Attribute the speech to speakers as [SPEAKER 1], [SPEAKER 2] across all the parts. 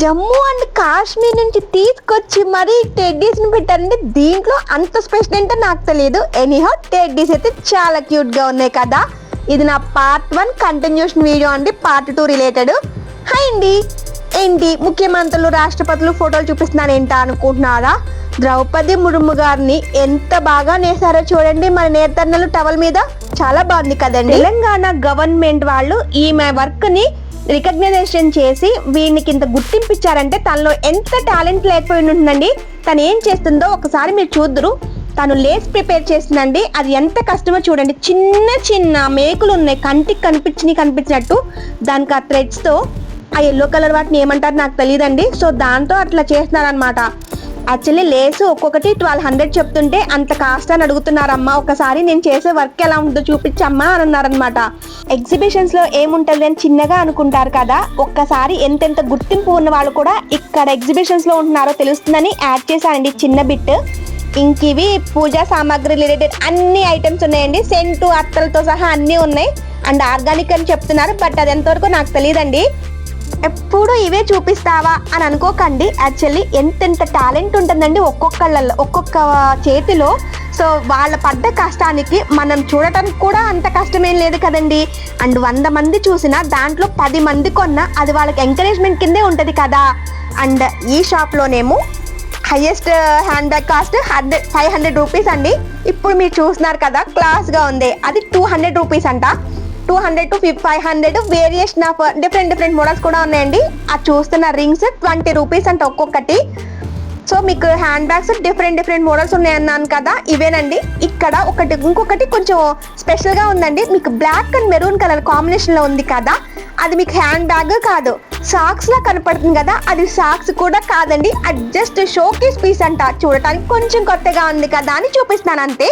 [SPEAKER 1] Jammu and Kashmir నుంచి తీసుకొచ్చి మరీ టెడ్డీస్ని పెట్టారంటే దీంట్లో అంత స్పెషల్ ఏంటో నాకు తెలియదు ఎనీహౌ టెడ్డీస్ అయితే చాలా క్యూట్గా ఉన్నాయి కదా. ఇది నా పార్ట్ వన్ కంటిన్యూషన్ వీడియో అండి పార్ట్ టూ రిలేటెడ్. హాయ్ అండి. ఏంటి ముఖ్యమంత్రులు రాష్ట్రపతులు ఫోటోలు చూపిస్తున్నాను ఏంటా అనుకుంటున్నారా? ద్రౌపది ముర్ము గారిని ఎంత బాగా నేసారో చూడండి మన నేతన్నలు టవల్ మీద. చాలా బాగుంది కదండి. తెలంగాణ గవర్నమెంట్ వాళ్ళు ఈమె వర్క్ని రికగ్నైజేషన్ చేసి వీనికి ఇంత గుర్తింపించారంటే తనలో ఎంత టాలెంట్ లేకపోయి ఉంటుందండి? తను ఏం చేస్తుందో ఒకసారి మీరు చూద్దరు. తను లేస్ ప్రిపేర్ చేస్తుందండి. అది ఎంత కష్టమో చూడండి. చిన్న చిన్న మేకులు ఉన్నాయి. కంటికి కనిపించినవి కనిపించినట్టు. దానికి ఆ థ్రెడ్స్తో ఆ ఎల్లో కలర్ వాటిని ఏమంటారు నాకు తెలియదండి సో దాంతో అట్లా చేస్తున్నారనమాట యాక్చువల్లీ లేసు ఒక్కొక్కటి ట్వెల్వ్ హండ్రెడ్ చెప్తుంటే అంత కాస్ట్ అని అడుగుతున్నారమ్మా. ఒకసారి నేను చేసే వర్క్ ఎలా ఉంటుందో చూపించమ్మా అని అన్నారనమాట ఎగ్జిబిషన్స్లో ఏముంటుంది అని చిన్నగా అనుకుంటారు కదా ఒక్కసారి ఎంతెంత గుర్తింపు ఉన్న వాళ్ళు కూడా ఇక్కడ ఎగ్జిబిషన్స్లో ఉంటున్నారో తెలుస్తుందని యాడ్ చేశానండి చిన్న బిట్. ఇంక ఇవి పూజా సామాగ్రి రిలేటెడ్ అన్ని ఐటమ్స్ ఉన్నాయండి. సెంటు అత్తలతో సహా అన్నీ ఉన్నాయి. అండ్ ఆర్గానిక్ అని చెప్తున్నారు బట్ అది ఎంతవరకు నాకు తెలియదండి. ఎప్పుడు ఇవే చూపిస్తావా అని అనుకోకండి. యాక్చువల్లీ ఎంతెంత టాలెంట్ ఉంటుందండి ఒక్కొక్కళ్ళల్లో ఒక్కొక్క చేతిలో. సో వాళ్ళ పడ్డ కష్టానికి మనం చూడటానికి కూడా అంత కష్టమేం లేదు కదండి. అండ్ వంద మంది చూసినా దాంట్లో పది మంది కొన్నా అది వాళ్ళకి ఎంకరేజ్మెంట్ కిందే ఉంటుంది కదా. అండ్ ఈ షాప్లోనేమో highest hand bag cost hundred five hundred rupees అండి. ఇప్పుడు మీరు చూస్తున్నారు కదా క్లాస్గా ఉంది. అది టూ హండ్రెడ్ రూపీస్ అంట. Two hundred to five hundred variation of different different models కూడా ఉన్నాయండి. ఆ చూస్తున్న రింగ్స్ ట్వంటీ రూపీస్ అంట ఒక్కొక్కటి. సో మీకు hand bags different different models ఉన్నాయన్నాను కదా ఇవేనండి. ఇక్కడ ఒకటి ఇంకొకటి కొంచెం స్పెషల్గా ఉందండి. మీకు బ్లాక్ అండ్ మెరూన్ కలర్ కాంబినేషన్లో ఉంది కదా అది మీకు హ్యాండ్ బ్యాగ్ కాదు. సాక్స్ లా కనపడుతుంది కదా అది సాక్స్ కూడా కాదండి. అది జస్ట్ షోకేస్ పీస్ అంట. చూడటానికి కొంచెం కొత్తగా ఉంది కదా అని చూపిస్తాను అంతే.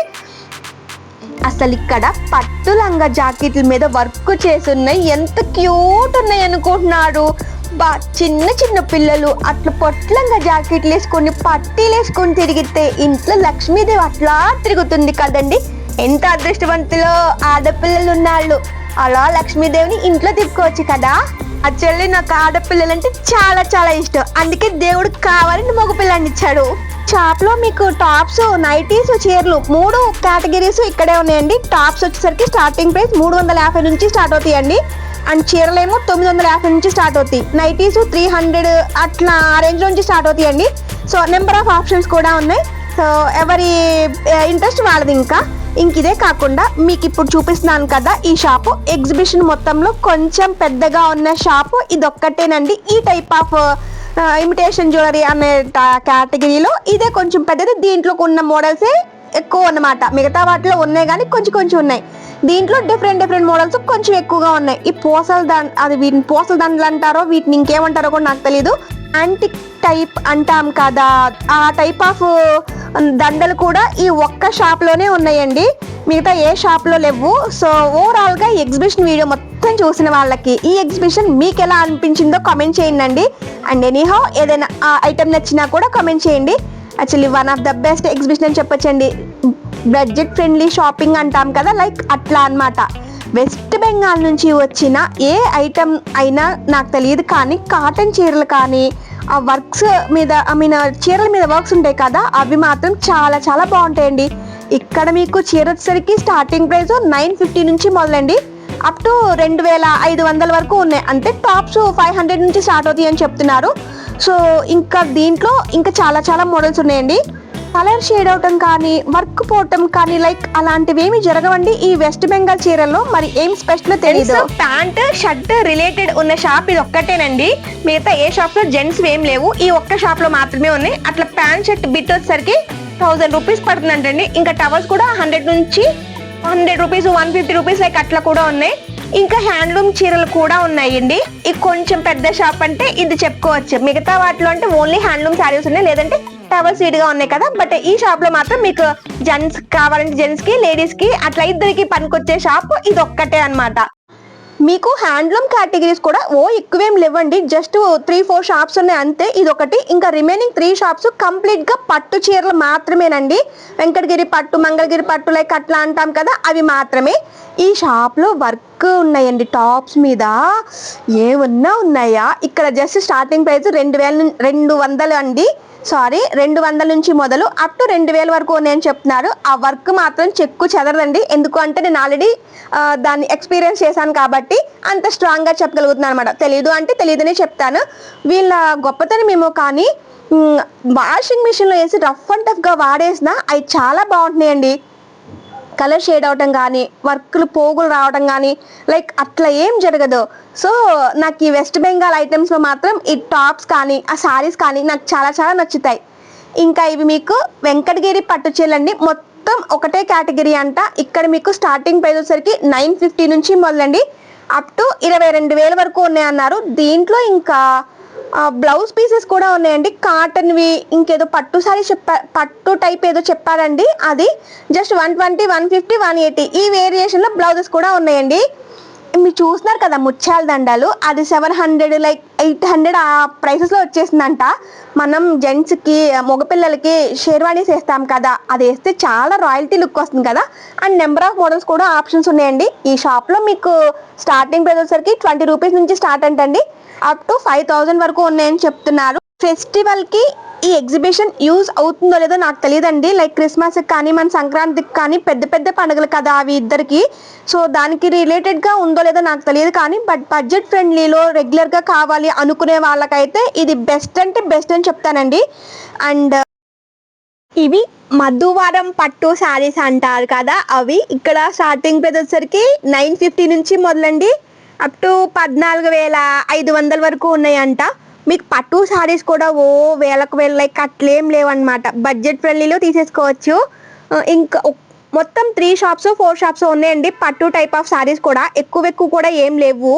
[SPEAKER 1] అసలు ఇక్కడ పట్టు లంగా జాకెట్ల మీద వర్క్ చేస్తున్నాయి. ఎంత క్యూట్ ఉన్నాయి అనుకుంటున్నారు. బా చిన్న చిన్న పిల్లలు అట్లా పొట్లంగా జాకెట్లు వేసుకొని పట్టీలు వేసుకొని తిరిగితే ఇంట్లో లక్ష్మీదేవి అట్లా తిరుగుతుంది కదండి. ఎంత అదృష్టవంతులో ఆడపిల్లలు ఉన్నాళ్ళు. అలా లక్ష్మీదేవిని ఇంట్లో తిప్పుకోవచ్చు కదా. చెల్లి నాకు ఆడపిల్లలంటే చాలా చాలా ఇష్టం. అందుకే దేవుడు కావాలని మగపిల్లని ఇచ్చాడు. షాప్లో మీకు టాప్స్ నైటీస్ చీరలు మూడు కేటగిరీస్ ఇక్కడే ఉన్నాయండి. టాప్స్ వచ్చేసరికి స్టార్టింగ్ ప్రైస్ మూడు వందల యాభై నుంచి స్టార్ట్ అవుతాయండి. అండ్ చీరలేమో తొమ్మిది వందల యాభై నుంచి స్టార్ట్ అవుతాయి. నైటీస్ త్రీ హండ్రెడ్ అట్లా ఆ రేంజ్ నుంచి స్టార్ట్ అవుతాయండి. సో నెంబర్ ఆఫ్ ఆప్షన్స్ కూడా ఉన్నాయి. సో ఎవరి ఇంట్రెస్ట్ వాళ్ళది ఇంకా. ఇంక ఇదే కాకుండా మీకు ఇప్పుడు చూపిస్తున్నాను కదా ఈ షాపు. ఎగ్జిబిషన్ మొత్తంలో కొంచెం పెద్దగా ఉన్న షాపు. ఇది ఒక్కటేనండి ఈ టైప్ ఆఫ్ ఇమిటేషన్ జ్యువెలరీ అనే కేటగిరీలో ఇదే కొంచెం పెద్దది. దీంట్లో ఉన్న మోడల్సే ఎక్కువ అన్నమాట. మిగతా వాటిలో ఉన్నాయి కానీ కొంచెం కొంచెం ఉన్నాయి. దీంట్లో డిఫరెంట్ డిఫరెంట్ మోడల్స్ కొంచెం ఎక్కువగా ఉన్నాయి. ఈ పూసల దండ అది వీటిని పూసల దండలు అంటారో వీటిని ఇంకేమంటారో కూడా నాకు తెలియదు యాంటిక్ టైప్ అంటాం కదా. ఆ టైప్ ఆఫ్ దండలు కూడా ఈ ఒక్క షాప్లోనే ఉన్నాయండి. మిగతా ఏ షాప్లో లేవు. సో ఓవరాల్గా ఎగ్జిబిషన్ వీడియో మొత్తం చూసిన వాళ్ళకి ఈ ఎగ్జిబిషన్ మీకు ఎలా అనిపించిందో కామెంట్ చేయండి అండ్ ఎనీహౌ ఏదైనా ఆ ఐటెం నచ్చినా కూడా కామెంట్ చేయండి. Actually one of the best exhibition అని చెప్పొచ్చండి. బడ్జెట్ ఫ్రెండ్లీ షాపింగ్ అంటాం కదా లైక్ అట్లా అన్నమాట. వెస్ట్ బెంగాల్ నుంచి వచ్చిన ఏ ఐటమ్ అయినా నాకు తెలియదు కానీ కాటన్ చీరలు కానీ ఆ వర్క్స్ మీద ఐ మీన్ చీరల మీద వర్క్స్ ఉంటాయి కదా అవి మాత్రం చాలా చాలా బాగుంటాయండి. ఇక్కడ మీకు చీర వచ్చేసరికి స్టార్టింగ్ ప్రైస్ నైన్ ఫిఫ్టీ నుంచి మొదలండి. అప్ టు రెండు వేల ఐదు వందల వరకు ఉన్నాయి. అంటే టాప్స్ ఫైవ్ హండ్రెడ్ నుంచి స్టార్ట్ అవుతాయి అని చెప్తున్నారు. సో ఇంకా దీంట్లో ఇంకా చాలా చాలా మోడల్స్ ఉన్నాయండి. కలర్ షేడ్ అవటం కానీ వర్క్ పోవటం కానీ లైక్ అలాంటివి ఏమి జరగవండి ఈ వెస్ట్ బెంగాల్ చీరల్లో. మరి ఏం స్పెషల్ తెలియదు ప్యాంట్ షర్ట్ రిలేటెడ్ ఉన్న షాప్ ఇది ఒక్కటేనండి. మిగతా ఏ షాప్లో జెంట్స్ ఏం లేవు. ఈ ఒక్క షాప్లో మాత్రమే ఉన్నాయి. అట్లా ప్యాంట్ షర్ట్ బిట్ వచ్చేసరికి థౌసండ్ రూపీస్ పడుతుందంటండి. ఇంకా టవర్స్ కూడా హండ్రెడ్ నుంచి hundred rupees one fifty rupees like అట్లా కూడా ఉన్నాయి. ఇంకా హ్యాండ్లూమ్ చీరలు కూడా ఉన్నాయండి. ఇది కొంచెం పెద్ద షాప్ అంటే ఇది చెప్పుకోవచ్చు. మిగతా వాటిలో అంటే ఓన్లీ హ్యాండ్లూమ్ శారీస్ ఉన్నాయి. లేదంటే టవల్స్ విడిగా ఉన్నాయి కదా బట్ ఈ షాప్లో మాత్రం మీకు జెంట్స్ కావాలంటే జెంట్స్కి లేడీస్కి అట్లా ఇద్దరికి పనికొచ్చే షాప్ ఇది ఒక్కటే అన్నమాట. మీకు హ్యాండ్లూమ్ కేటగిరీస్ కూడా ఓ ఎక్కువేం లేవండి జస్ట్ త్రీ ఫోర్ షాప్స్ ఉన్నాయి అంతే ఇది ఒకటి ఇంకా రిమైనింగ్ త్రీ షాప్స్ కంప్లీట్గా పట్టు చీరలు మాత్రమేనండి. వెంకటగిరి పట్టు మంగళగిరి పట్టు లైక్ అట్లా అంటాం కదా అవి మాత్రమే. ఈ షాప్లో వర్క్ ఉన్నాయండి టాప్స్ మీద. ఏమన్నా ఉన్నాయా? ఇక్కడ జస్ట్ స్టార్టింగ్ ప్రైస్ రెండు వేల రెండు వందలు అండి. సారీ రెండు వందల నుంచి మొదలు అప్ టు రెండు వేల వరకు ఉన్నాయని చెప్తున్నారు. ఆ వర్క్ మాత్రం చెక్కు చెదరదండి. ఎందుకు అంటే నేను ఆల్రెడీ దాన్ని ఎక్స్పీరియన్స్ చేశాను కాబట్టి అంత స్ట్రాంగ్గా చెప్పగలుగుతున్నాను అనమాట తెలియదు అంటే తెలియదనే చెప్తాను. వీళ్ళ గొప్పతనమేమో కానీ వాషింగ్ మిషన్లో వేసి రఫ్ అండ్ టఫ్గా వాడేసిన అవి చాలా బాగుంటున్నాయండి. కలర్ షేడ్ అవటం కానీ వర్క్లు పోగులు రావడం కానీ లైక్ అట్లా ఏం జరగదు. సో నాకు ఈ వెస్ట్ బెంగాల్ ఐటమ్స్లో మాత్రం ఈ టాప్స్ కానీ ఆ శారీస్ కానీ నాకు చాలా చాలా నచ్చుతాయి. ఇంకా ఇవి మీకు వెంకటగిరి పట్టు చీరలండి మొత్తం ఒకటే కేటగిరీ అంట. ఇక్కడ మీకు స్టార్టింగ్ ప్రైస్ వచ్చేసరికి నైన్ ఫిఫ్టీ నుంచి మొదలండి. అప్ టు ఇరవై రెండు వేల వరకు ఉన్నాయన్నారు దీంట్లో ఇంకా బ్లౌజ్ పీసెస్ కూడా ఉన్నాయండి. కాటన్వి ఇంకేదో పట్టు సారీ చెప్పా పట్టు టైప్ ఏదో చెప్పారండి. అది just one twenty one fifty one eighty ఈ వేరియేషన్లో బ్లౌజెస్ కూడా ఉన్నాయండి. మీరు చూస్తున్నారు కదా ముత్యాల దండాలు. అది seven hundred like eight hundred ఆ ప్రైసెస్లో వచ్చేసిందంట. మనం జెంట్స్కి మగపిల్లలకి షేర్వాణీస్ వేస్తాం కదా అది వేస్తే చాలా రాయల్టీ లుక్ వస్తుంది కదా. అండ్ నెంబర్ ఆఫ్ మోడల్స్ కూడా ఆప్షన్స్ ఉన్నాయండి. ఈ షాప్లో మీకు స్టార్టింగ్ ప్రైస్ వచ్చేసరికి ట్వంటీ రూపీస్ నుంచి స్టార్ట్ అంటండి. అప్ టు ఫైవ్ థౌజండ్ వరకు ఉన్నాయని చెప్తున్నారు. ఫెస్టివల్కి ఈ ఎగ్జిబిషన్ యూజ్ అవుతుందో లేదో నాకు తెలియదండి. లైక్ క్రిస్మస్కి కానీ మన సంక్రాంతికి కానీ పెద్ద పెద్ద పండుగలు కదా అవి ఇద్దరికి. సో దానికి రిలేటెడ్గా ఉందో లేదో నాకు తెలియదు కానీ బట్ బడ్జెట్ ఫ్రెండ్లీలో రెగ్యులర్గా కావాలి అనుకునే వాళ్ళకైతే ఇది బెస్ట్ అంటే బెస్ట్ అని చెప్తానండి. అండ్ ఇవి మధువారం పట్టు శారీస్ అంటారు కదా అవి. ఇక్కడ స్టార్టింగ్ ప్రైస్ వచ్చేసరికి నైన్ ఫిఫ్టీ నుంచి మొదలండి. అప్ టు పద్నాలుగు వేల ఐదు వందల వరకు ఉన్నాయంట. మీకు పట్టు శారీస్ కూడా ఓ వేలకు వేల లైక్ లేవన్నమాట. బడ్జెట్ ఫ్రెండ్లీలో తీసేసుకోవచ్చు. ఇంకా మొత్తం త్రీ షాప్స్ ఫోర్ షాప్స్ ఉన్నాయండి. పట్టు టైప్ ఆఫ్ శారీస్ కూడా ఎక్కువ ఎక్కువ కూడా ఏం లేవు.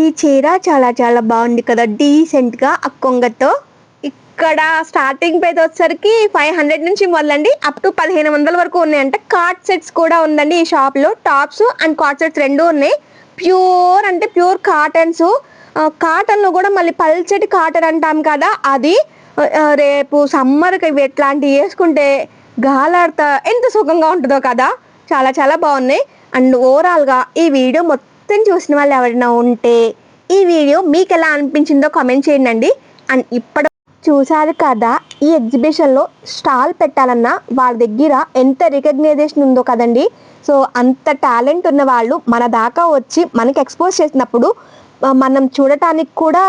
[SPEAKER 1] ఈ చీర చాలా చాలా బాగుంది కదా డీసెంట్గా ఆ కొంగతో ఇక్కడ స్టార్టింగ్ ప్రైస్ వచ్చేసరికి ఫైవ్ హండ్రెడ్ నుంచి మొదలండి. అప్ టు పదిహేను వందల వరకు ఉన్నాయంట. కార్డ్ సెట్స్ కూడా ఉందండి ఈ షాప్లో టాప్స్ అండ్ కార్డ్ సెట్స్ రెండు ఉన్నాయి. ప్యూర్ అంటే ప్యూర్ కాటన్స్ కాటన్లో కూడా మళ్ళీ పల్చటి కాటన్ అంటాం కదా అది రేపు సమ్మర్కి ఇవి ఎట్లాంటివి వేసుకుంటే గాలాడతా ఎంత సుఖంగా ఉంటుందో కదా. చాలా చాలా బాగున్నాయి. అండ్ ఓవరాల్గా ఈ వీడియో మొత్తం చూసిన వాళ్ళు ఎవరైనా ఉంటే ఈ వీడియో మీకు ఎలా అనిపించిందో కామెంట్ చేయండి అండ్ ఇప్పటి చూశారు కదా ఈ ఎగ్జిబిషన్లో స్టాల్ పెట్టాలన్నా వాళ్ళ దగ్గర ఎంత రికగ్నైజేషన్ ఉందో కదండి. సో అంత టాలెంట్ ఉన్న వాళ్ళు మన దాకా వచ్చి మనకి ఎక్స్పోజ్ చేసినప్పుడు మనం చూడటానికి కూడా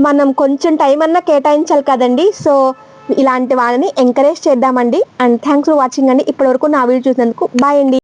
[SPEAKER 1] మనం కొంచెం టైం అన్నా కేటాయించాలి కదండి. సో ఇలాంటి వాళ్ళని ఎంకరేజ్ చేద్దామండి. అండ్ థ్యాంక్స్ ఫర్ వాచింగ్ అండి. ఇప్పటివరకు నా వీడియో చూసినందుకు బాయ్ అండి.